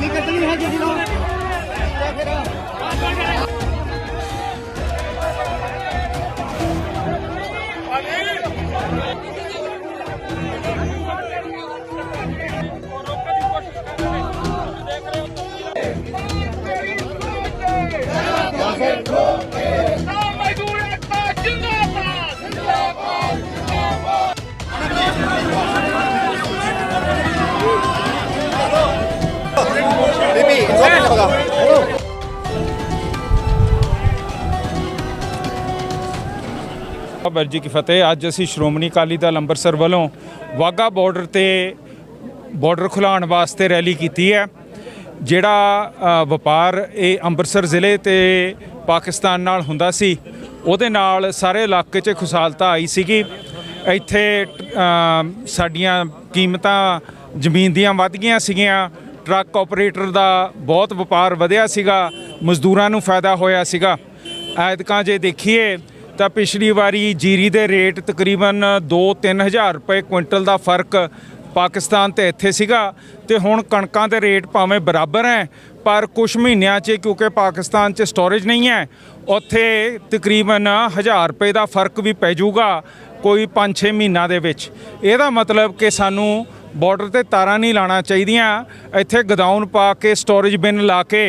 ਹਾਂ ਨਹੀਂ ਕੱਟਣੀ ਹੈ ਜੀ ਬਾਬਾ ਜੀ ਕੀ ਫਤਿਹ। ਅੱਜ ਅਸੀਂ ਸ਼੍ਰੋਮਣੀ ਅਕਾਲੀ ਦਲ ਅੰਮ੍ਰਿਤਸਰ ਵੱਲੋਂ ਵਾਗਾ ਬਾਰਡਰ ਤੇ ਬਾਰਡਰ ਖੁਲਾਉਣ ਵਾਸਤੇ ਰੈਲੀ ਕੀਤੀ ਹੈ, ਜਿਹੜਾ ਵਪਾਰ ਇਹ ਅੰਮ੍ਰਿਤਸਰ ਜ਼ਿਲ੍ਹੇ ਤੇ ਪਾਕਿਸਤਾਨ ਨਾਲ ਹੁੰਦਾ ਸੀ, ਉਹਦੇ ਨਾਲ ਸਾਰੇ ਇਲਾਕੇ 'ਚ ਖੁਸ਼ਹਾਲਤਾ ਆਈ ਸੀਗੀ। ਇੱਥੇ ਸਾਡੀਆਂ ਕੀਮਤਾਂ ਜ਼ਮੀਨ ਦੀਆਂ ਵੱਧ ਗਈਆਂ ਸੀਗੀਆਂ, ਟਰੱਕ ਆਪਰੇਟਰ ਦਾ ਬਹੁਤ ਵਪਾਰ ਵਧਿਆ ਸੀਗਾ, ਮਜ਼ਦੂਰਾਂ ਨੂੰ ਫਾਇਦਾ ਹੋਇਆ ਸੀਗਾ। ਐਤਕਾਂ ਜੇ ਦੇਖੀਏ ਤਾਂ ਪਿਛਲੀ ਵਾਰੀ ਜੀਰੀ ਦੇ ਰੇਟ ਤਕਰੀਬਨ 2-3 ਹਜ਼ਾਰ ਰੁਪਏ ਕੁਇੰਟਲ ਦਾ ਫ਼ਰਕ ਪਾਕਿਸਤਾਨ ਤੇ ਇੱਥੇ ਸੀਗਾ ਤੇ ਹੁਣ ਕਣਕਾਂ ਦੇ ਰੇਟ ਭਾਵੇਂ ਬਰਾਬਰ ਹੈ ਪਰ ਕੁਝ ਮਹੀਨਿਆਂ 'ਚ, ਕਿਉਂਕਿ ਪਾਕਿਸਤਾਨ 'ਚ ਸਟੋਰੇਜ ਨਹੀਂ ਹੈ ਉੱਥੇ ਤਕਰੀਬਨ 1000 ਰੁਪਏ ਦਾ ਫ਼ਰਕ ਵੀ ਪੈ ਜਾਊਗਾ ਕੋਈ 5-6 ਮਹੀਨਾ ਦੇ ਵਿੱਚ। ਇਹਦਾ ਮਤਲਬ ਕਿ ਸਾਨੂੰ ਬਾਰਡਰ ਤੇ ਤਾਰਾਂ ਨਹੀਂ ਲਾਣਾ ਚਾਹੀਦੀਆਂ। ਇੱਥੇ ਗਦਾਊਨ ਪਾ ਕੇ ਸਟੋਰੇਜ ਬਿਨ ਲਾ ਕੇ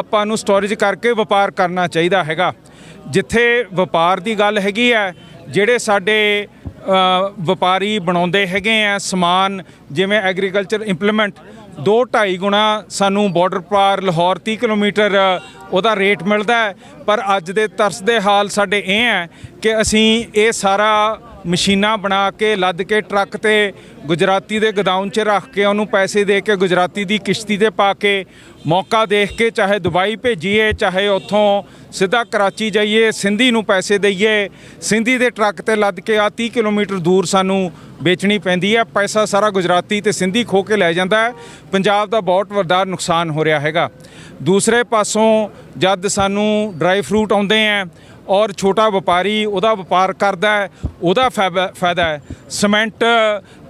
ਆਪਾਂ ਨੂੰ ਸਟੋਰੇਜ ਕਰਕੇ ਵਪਾਰ ਕਰਨਾ ਚਾਹੀਦਾ ਹੈਗਾ। ਜਿੱਥੇ ਵਪਾਰ ਦੀ ਗੱਲ ਹੈਗੀ ਹੈ, ਜਿਹੜੇ ਸਾਡੇ ਵਪਾਰੀ ਬਣਾਉਂਦੇ ਹੈਗੇ ਆ ਸਮਾਨ, ਜਿਵੇਂ ਐਗਰੀਕਲਚਰ ਇੰਪਲੀਮੈਂਟ 2.5 ਗੁਣਾ ਸਾਨੂੰ ਬਾਰਡਰ ਪਾਰ ਲਾਹੌਰ 30 ਕਿਲੋਮੀਟਰ, ਉਹਦਾ ਰੇਟ ਮਿਲਦਾ ਪਰ ਅੱਜ ਦੇ ਤਰਸ ਦੇ ਹਾਲ ਸਾਡੇ ਇਹ ਹੈ ਕਿ ਅਸੀਂ ਇਹ ਸਾਰਾ ਮਸ਼ੀਨਾਂ ਬਣਾ ਕੇ, ਲੱਦ ਕੇ ਟਰੱਕ ਤੇ ਗੁਜਰਾਤੀ ਦੇ ਗਦਾਊਨ 'ਚ ਰੱਖ ਕੇ, ਉਹਨੂੰ ਪੈਸੇ ਦੇ ਕੇ ਗੁਜਰਾਤੀ ਦੀ ਕਿਸ਼ਤੀ ਤੇ ਪਾ ਕੇ ਮੌਕਾ ਦੇਖ ਕੇ ਚਾਹੇ ਦੁਬਈ ਭੇਜੀਏ, ਚਾਹੇ ਉੱਥੋਂ ਸਿੱਧਾ ਕਰਾਚੀ ਜਾਈਏ, ਸਿੰਧੀ ਨੂੰ ਪੈਸੇ ਦਈਏ। ਸਿੰਧੀ ਦੇ ਟਰੱਕ ਤੇ ਲੱਦ ਕੇ ਆ 30 ਕਿਲੋਮੀਟਰ ਦੂਰ ਸਾਨੂੰ ਵੇਚਣੀ ਪੈਂਦੀ ਹੈ। ਪੈਸਾ ਸਾਰਾ ਗੁਜਰਾਤੀ ਤੇ ਸਿੰਧੀ ਖੋ ਕੇ ਲੈ ਜਾਂਦਾ ਹੈ। ਪੰਜਾਬ ਦਾ ਬਹੁਤ ਵੱਡਾ ਨੁਕਸਾਨ ਹੋ ਰਿਹਾ ਹੈਗਾ। ਦੂਸਰੇ ਪਾਸੋਂ ਜਦ ਸਾਨੂੰ ਡਰਾਈ ਫਰੂਟ ਆਉਂਦੇ ਆ ਔਰ ਛੋਟਾ ਵਪਾਰੀ ਉਹਦਾ ਵਪਾਰ ਕਰਦਾ ਹੈ, ਉਹਦਾ ਫਾਇਦਾ ਫਾਇਦਾ ਹੈ। ਸੀਮੈਂਟ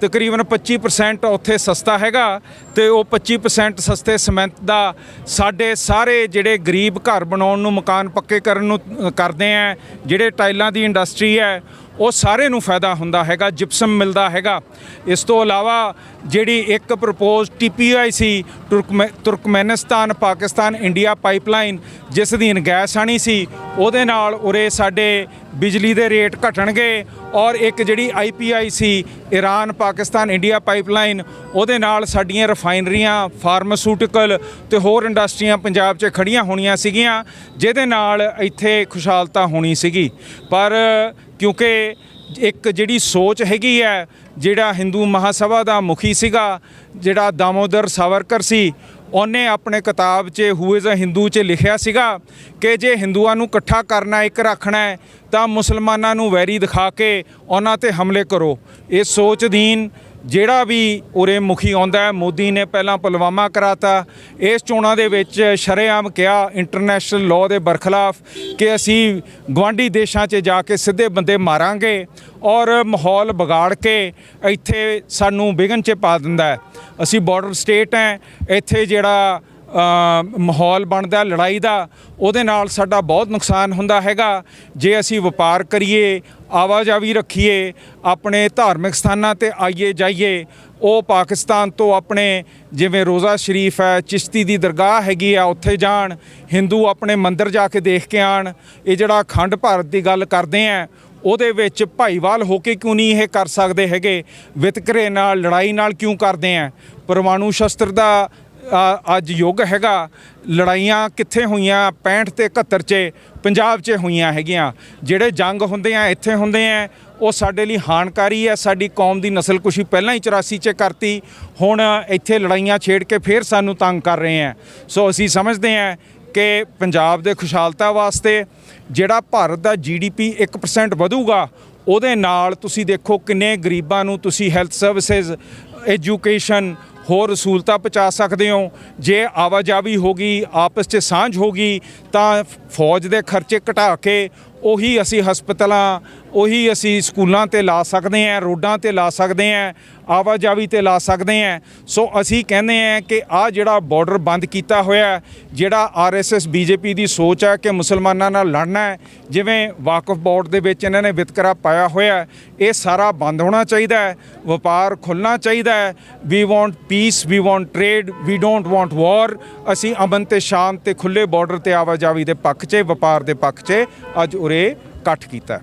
ਤਕਰੀਬਨ 25% ਉੱਥੇ ਸਸਤਾ ਹੈਗਾ ਤੇ ਉਹ 25% ਸਸਤੇ ਸੀਮੈਂਟ ਦਾ ਸਾਡੇ ਸਾਰੇ ਜਿਹੜੇ ਗਰੀਬ ਘਰ ਬਣਾਉਣ ਨੂੰ, ਮਕਾਨ ਪੱਕੇ ਕਰਨ ਨੂੰ ਕਰਦੇ ਆ, ਜਿਹੜੇ ਟਾਈਲਾਂ ਦੀ ਇੰਡਸਟਰੀ ਹੈ ਉਹ ਸਾਰੇ ਨੂੰ ਫਾਇਦਾ ਹੁੰਦਾ ਹੈਗਾ ਜਿਪਸਮ ਮਿਲਦਾ ਹੈਗਾ। ਇਸ ਤੋਂ ਇਲਾਵਾ ਜਿਹੜੀ ਇੱਕ ਪ੍ਰਪੋਜ਼ ਟੀਪੀਆਈ ਸੀ, ਤੁਰਕਮੈ- ਤੁਰਕਮੈਨਿਸਤਾਨ, ਪਾਕਿਸਤਾਨ, ਇੰਡੀਆ ਪਾਈਪਲਾਈਨ, ਜਿਸ ਦੀ ਗੈਸ ਆਣੀ ਸੀ, ਉਹਦੇ ਨਾਲ ਉਰੇ ਸਾਡੇ ਬਿਜਲੀ ਦੇ ਰੇਟ ਘਟਣਗੇ ਔਰ ਇੱਕ ਜਿਹੜੀ ਆਈਪੀਆਈ ਸੀ ਈਰਾਨ ਪਾਕਿਸਤਾਨ, ਇੰਡੀਆ ਪਾਈਪਲਾਈਨ, ਉਹਦੇ ਨਾਲ ਸਾਡੀਆਂ ਰਿਫਾਈਨਰੀਆਂ, ਫਾਰਮਾਸਿਊਟੀਕਲ ਤੇ ਹੋਰ ਇੰਡਸਟਰੀਆਂ ਪੰਜਾਬ 'ਚ ਖੜੀਆਂ ਹੋਣੀਆਂ ਸੀਗੀਆਂ, ਜਿਹਦੇ ਨਾਲ ਇੱਥੇ ਖੁਸ਼ਹਾਲਤਾ ਹੋਣੀ ਸੀਗੀ। ਪਰ ਕਿਉਂਕਿ ਇੱਕ ਜਿਹੜੀ ਸੋਚ ਹੈਗੀ ਹੈ, ਜਿਹੜਾ ਹਿੰਦੂ ਮਹਾਸਭਾ ਦਾ ਮੁਖੀ ਸੀਗਾ, ਜਿਹੜਾ ਦਾਮੋਦਰ ਸਾਵਰਕਰ ਸੀ ਉਹਨੇ ਆਪਣੇ ਕਿਤਾਬ 'ਚ ਹੂ ਇਜ਼ ਅ ਹਿੰਦੂ 'ਚ ਲਿਖਿਆ ਸੀਗਾ ਕਿ ਜੇ ਹਿੰਦੂਆਂ ਨੂੰ ਇਕੱਠਾ ਕਰਨਾ, ਇੱਕ ਰੱਖਣਾ ਹੈ, ਤਾਂ ਮੁਸਲਮਾਨਾਂ ਨੂੰ ਵੈਰੀ ਦਿਖਾ ਕੇ ਉਹਨਾਂ ਤੇ ਹਮਲੇ ਕਰੋ। ਇਹ ਸੋਚ ਦੀਨ ਜਿਹੜਾ ਵੀ ਉਰੇ ਮੁਖੀ ਆਉਂਦਾ ਹੈ, ਮੋਦੀ ਨੇ ਪਹਿਲਾਂ ਪੁਲਵਾਮਾ ਕਰਾਤਾ। ਇਸ ਚੋਣਾਂ ਦੇ ਵਿੱਚ ਸ਼ਰੇਆਮ ਕਿਹਾ ਇੰਟਰਨੈਸ਼ਨਲ ਲਾਅ ਦੇ ਬਰਖਲਾਫ ਕਿ ਅਸੀਂ ਗਵਾਂਢੀ ਦੇਸ਼ਾਂ 'ਚ ਜਾ ਕੇ ਸਿੱਧੇ ਬੰਦੇ ਮਾਰਾਂਗੇ ਔਰ ਮਾਹੌਲ ਵਿਗਾੜ ਕੇ ਇੱਥੇ ਸਾਨੂੰ ਵਿਘਨ 'ਚ ਪਾ ਦਿੰਦਾ ਅਸੀਂ ਬਾਰਡਰ ਸਟੇਟ ਹੈ, ਇੱਥੇ ਜਿਹੜਾ ਮਾਹੌਲ ਬਣਦਾ, ਲੜਾਈ ਦਾ, ਉਹਦੇ ਨਾਲ ਸਾਡਾ ਬਹੁਤ ਨੁਕਸਾਨ ਹੁੰਦਾ ਹੈਗਾ। ਜੇ ਅਸੀਂ ਵਪਾਰ ਕਰੀਏ, ਆਵਾਜਾਈ ਰੱਖੀਏ, ਆਪਣੇ ਧਾਰਮਿਕ ਸਥਾਨਾਂ ਤੇ ਆਈਏ ਜਾਈਏ, ਉਹ ਪਾਕਿਸਤਾਨ ਤੋਂ ਆਪਣੇ ਜਿਵੇਂ ਰੋਜ਼ਾ ਸ਼ਰੀਫ ਹੈ, ਚਿਸ਼ਤੀ ਦੀ ਦਰਗਾਹ ਹੈਗੀ ਆ, ਉੱਥੇ ਜਾਣ, ਹਿੰਦੂ ਆਪਣੇ ਮੰਦਿਰ ਜਾ ਕੇ ਦੇਖ ਕੇ ਆਣ, ਇਹ ਜਿਹੜਾ ਅਖੰਡ ਭਾਰਤ ਦੀ ਗੱਲ ਕਰਦੇ ਆ, ਉਹਦੇ ਵਿੱਚ ਭਾਈਵਾਲ ਹੋ ਕੇ ਕਿਉਂ ਨਹੀਂ ਇਹ ਕਰ ਸਕਦੇ ਹੈਗੇ? ਵਿਤਕਰੇ ਨਾਲ, ਲੜਾਈ ਨਾਲ ਕਿਉਂ ਕਰਦੇ ਆ? ਪਰਮਾਣੂ ਸ਼ਸਤਰ ਦਾ ਅੱਜ ਯੁੱਗ ਹੈਗਾ। ਲੜਾਈਆਂ ਕਿੱਥੇ ਹੋਈਆਂ? 65 ਤੇ 71 ਚ, ਪੰਜਾਬ 'ਚ ਹੋਈਆਂ ਹੈਗੀਆਂ। ਜਿਹੜੇ ਜੰਗ ਹੁੰਦੇ ਆ, ਇੱਥੇ ਹੁੰਦੇ ਆ, ਉਹ ਸਾਡੇ ਲਈ ਹਾਨਕਾਰੀ ਹੈ। ਸਾਡੀ ਕੌਮ ਦੀ ਨਸਲਕੁਸ਼ੀ ਪਹਿਲਾਂ ਹੀ 84 ਚ ਕਰਤੀ। ਹੁਣ ਇੱਥੇ ਲੜਾਈਆਂ ਛੇੜ ਕੇ ਫੇਰ ਸਾਨੂੰ ਤੰਗ ਕਰ ਰਹੇ ਆ। ਸੋ ਅਸੀਂ ਸਮਝਦੇ ਆ ਕਿ ਪੰਜਾਬ ਦੇ ਖੁਸ਼ਹਾਲਤਾ ਵਾਸਤੇ ਜਿਹੜਾ ਭਾਰਤ ਦਾ ਜੀਡੀਪੀ 1% ਵਧੂਗਾ, ਉਹਦੇ ਨਾਲ ਤੁਸੀਂ ਦੇਖੋ ਕਿੰਨੇ ਗਰੀਬਾਂ ਨੂੰ ਤੁਸੀਂ ਹੈਲਥ ਸਰਵਿਸਿਜ਼ ਐਜੂਕੇਸ਼ਨ ਹੋਰ ਸਹੂਲਤਾਂ ਪਹੁੰਚਾ ਸਕਦੇ ਹੋ। ਜੇ ਆਵਾਜਾਵੀ ਹੋਗੀ ਆਪਸ 'ਚ ਸਾਂਝ ਹੋਗੀ ਤਾਂ ਫੌਜ ਦੇ ਖਰਚੇ ਘਟਾ ਕੇ ਉਹੀ ਅਸੀਂ ਹਸਪਤਾਲਾਂ ਉਹੀ ਅਸੀਂ ਸਕੂਲਾਂ ਤੇ ਲਾ ਸਕਦੇ ਹਾਂ ਰੋਡਾਂ ਤੇ ਲਾ ਸਕਦੇ ਹਾਂ ਆਵਾਜਾਈ ਤੇ ਲਾ ਸਕਦੇ ਆ ਸੋ ਅਸੀਂ ਕਹਿੰਦੇ ਆ ਕਿ ਆ ਜਿਹੜਾ ਬਾਰਡਰ ਬੰਦ ਕੀਤਾ ਹੋਇਆ ਹੈ, ਜਿਹੜਾ ਆਰਐਸਐਸ ਬੀਜੇਪੀ ਦੀ ਸੋਚ ਹੈ ਕਿ ਮੁਸਲਮਾਨਾਂ ਨਾਲ ਲੜਨਾ ਹੈ ਜਿਵੇਂ ਵਾਕਫ ਬੋਰਡ ਦੇ ਵਿੱਚ ਇਹਨਾਂ ਨੇ ਵਿਤਕਰਾ ਪਾਇਆ ਹੋਇਆ ਇਹ ਸਾਰਾ ਬੰਦ ਹੋਣਾ ਚਾਹੀਦਾ ਹੈ ਵਪਾਰ ਖੁੱਲਣਾ ਚਾਹੀਦਾ ਹੈ। We want peace we want trade we don't want war ਅਸੀਂ ਅਮਨ ਤੇ ਸ਼ਾਂਤ ਤੇ ਖੁੱਲੇ ਬਾਰਡਰ ਤੇ ਆਵਾਜਾਈ ਦੇ ਪੱਖ 'ਚ ਵਪਾਰ ਦੇ ਪੱਖ 'ਚ ਅੱਜ ਉਰੇ ਇਕੱਠ ਕੀਤਾ।